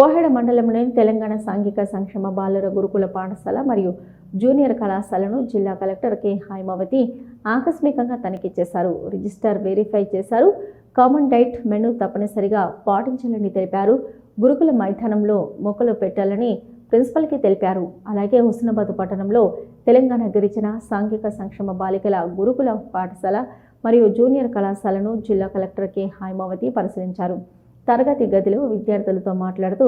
కోహెడ మండలంలోని తెలంగాణ సాంఘిక సంక్షేమ బాలుర గురుకుల పాఠశాల మరియు జూనియర్ కళాశాలను జిల్లా కలెక్టర్ కె హైమావతి ఆకస్మికంగా తనిఖీ చేశారు. రిజిస్టర్ వెరిఫై చేశారు. కామన్ డైట్ మెను తప్పనిసరిగా పాటించాలని తెలిపారు. గురుకుల మైదానంలో మొక్కలు పెట్టాలని ప్రిన్సిపల్కి తెలిపారు. అలాగే హుస్నాబాద్ పట్టణంలో తెలంగాణ గిరిజన సాంఘిక సంక్షేమ బాలికల గురుకుల పాఠశాల మరియు జూనియర్ కళాశాలను జిల్లా కలెక్టర్ కె హైమావతి పరిశీలించారు. తరగతి గదిలో విద్యార్థులతో మాట్లాడుతూ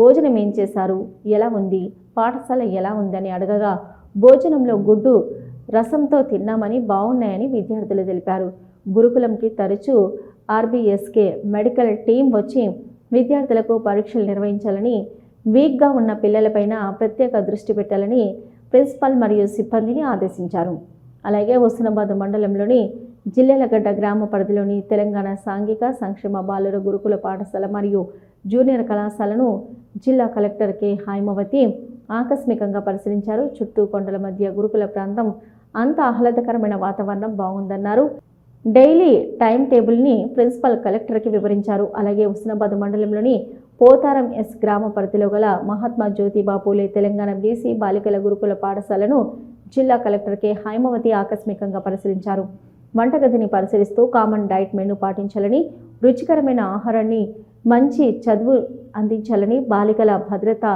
భోజనం ఏం చేశారు? ఎలా ఉంది? పాఠశాల ఎలా ఉందని అడగగా భోజనంలో గుడ్డు రసంతో తిన్నామని బాగున్నాయని విద్యార్థులు తెలిపారు. గురుకులంకి తరచూ ఆర్బీఎస్కే మెడికల్ టీం వచ్చి విద్యార్థులకు పరీక్షలు నిర్వహించాలని వీక్గా ఉన్న పిల్లలపైన ప్రత్యేక దృష్టి పెట్టాలని ప్రిన్సిపల్ మరియు సిబ్బందిని ఆదేశించారు. అలాగే హుస్నాబాద్ మండలంలోని జిల్లెలగడ్డ గ్రామ పరిధిలోని తెలంగాణ సాంఘిక సంక్షేమ బాలుర గురుకుల పాఠశాల మరియు జూనియర్ కళాశాలను జిల్లా కలెక్టర్ కె. హైమవతి ఆకస్మికంగా పరిశీలించారు. చుట్టూ కొండల మధ్య గురుకుల ప్రాంతం అంత ఆహ్లాదకరమైన వాతావరణం బాగుందన్నారు. డైలీ టైం టేబుల్ని ప్రిన్సిపల్ కలెక్టర్కి వివరించారు. అలాగే హుస్నాబాద్ మండలంలోని పోతారం ఎస్ గ్రామ పరిధిలో గల మహాత్మా జ్యోతిబా పూలే తెలంగాణ బీసీ బాలికల గురుకుల పాఠశాలను జిల్లా కలెక్టర్ కె. హైమవతి ఆకస్మికంగా పరిశీలించారు. వంటగదిని పరిశీలిస్తూ కామన్ డైట్ మెను పాటించాలని రుచికరమైన ఆహారాన్ని మంచి చదువు అందించాలని బాలికల భద్రత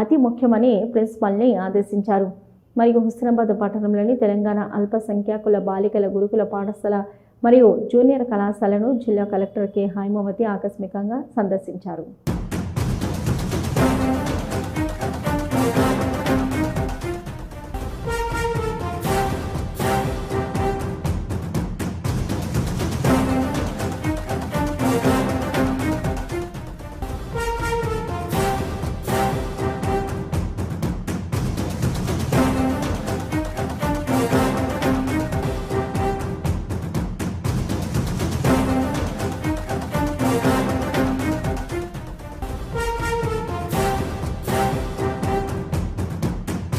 అతి ముఖ్యమని ప్రిన్సిపల్ని ఆదేశించారు. మరియు హుస్నాబాద్ పట్టణంలోని తెలంగాణ అల్పసంఖ్యాకుల బాలికల గురుకుల పాఠశాల మరియు జూనియర్ కళాశాలను జిల్లా కలెక్టర్ కె. హైమవతి ఆకస్మికంగా సందర్శించారు.